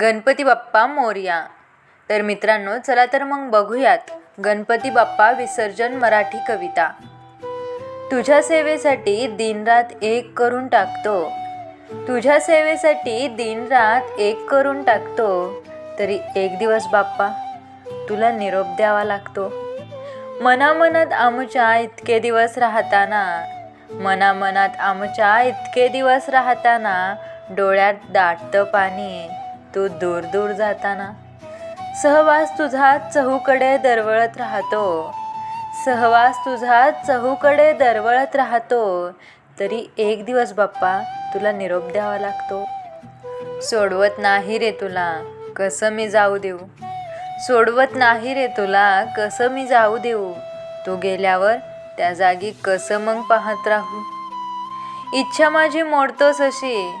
गणपती बाप्पा मोरया. तर मित्रांनो चला तर मग बघूयात गणपती बाप्पा विसर्जन मराठी कविता. तुझ्या सेवेसाठी दिनरात एक करून टाकतो. तुझ्या सेवेसाठी दिनरात एक करून टाकतो. तरी एक दिवस बाप्पा तुला निरोप द्यावा लागतो. मनामनात आमच्या इतके दिवस राहताना मनामनात आमच्या इतके दिवस राहताना डोळ्यात दाटतं पाणी. तू दूर दूर जाताना. सहवास तुझा चहूकडे दरवळत राहतो. सहवास तुझा चहूकडे दरवळत राहतो. तरी एक दिवस बाप्पा तुला निरोप द्यावा लागतो. सोडवत नाही रे तुला कसं मी जाऊ देऊ? सोडवत नाही रे तुला कसं मी जाऊ देऊ? तू गेल्यावर त्या जागी कसं मग पाहत राहू? इच्छा माझी मोडतोस अशी.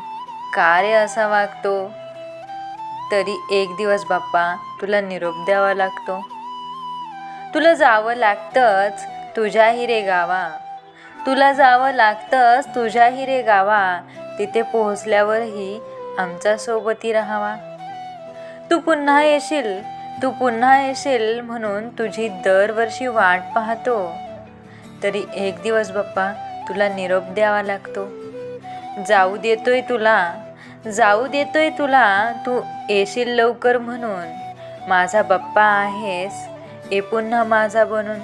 का रे असा वागतो? तरी एक दिवस बाप्पा तुला निरोप द्यावा लागतो. तुला जावं लागतंच तुझ्या हिरे गावा. तुला जावं लागतंच तुझ्या हिरे गावा. तिथे पोहोचल्यावरही आमच्या सोबती राहावा. तू पुन्हा येशील तू पुन्हा येशील म्हणून तुझी दरवर्षी वाट पाहतो. तरी एक दिवस बाप्पा तुला निरोप द्यावा लागतो. जाऊ देतोय तुला जाऊ देतोय तुला तू येशील लवकर म्हणून. माझा बाप्पा आहेस ए पुन्हा माझा बनून.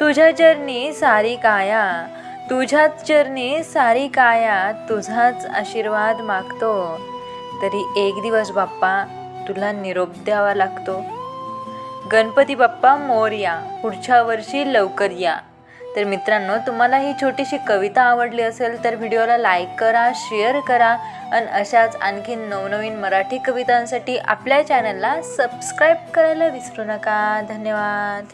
तुझ्या चरणी सारी काया तुझ्याच चरणी सारी काया तुझाच आशीर्वाद मागतो. तरी एक दिवस बाप्पा तुला निरोप द्यावा लागतो. गणपती बाप्पा मोरया पुढच्या वर्षी लवकर या. तर मित्रांनो तुम्हाला ही छोटीशी कविता आवडली असेल तर व्हिडिओला लाईक करा शेअर करा आणि अशाच आणखी नवनवीन मराठी कवितांसाठी आपल्या चॅनलला सबस्क्राईब करायला विसरू नका. धन्यवाद.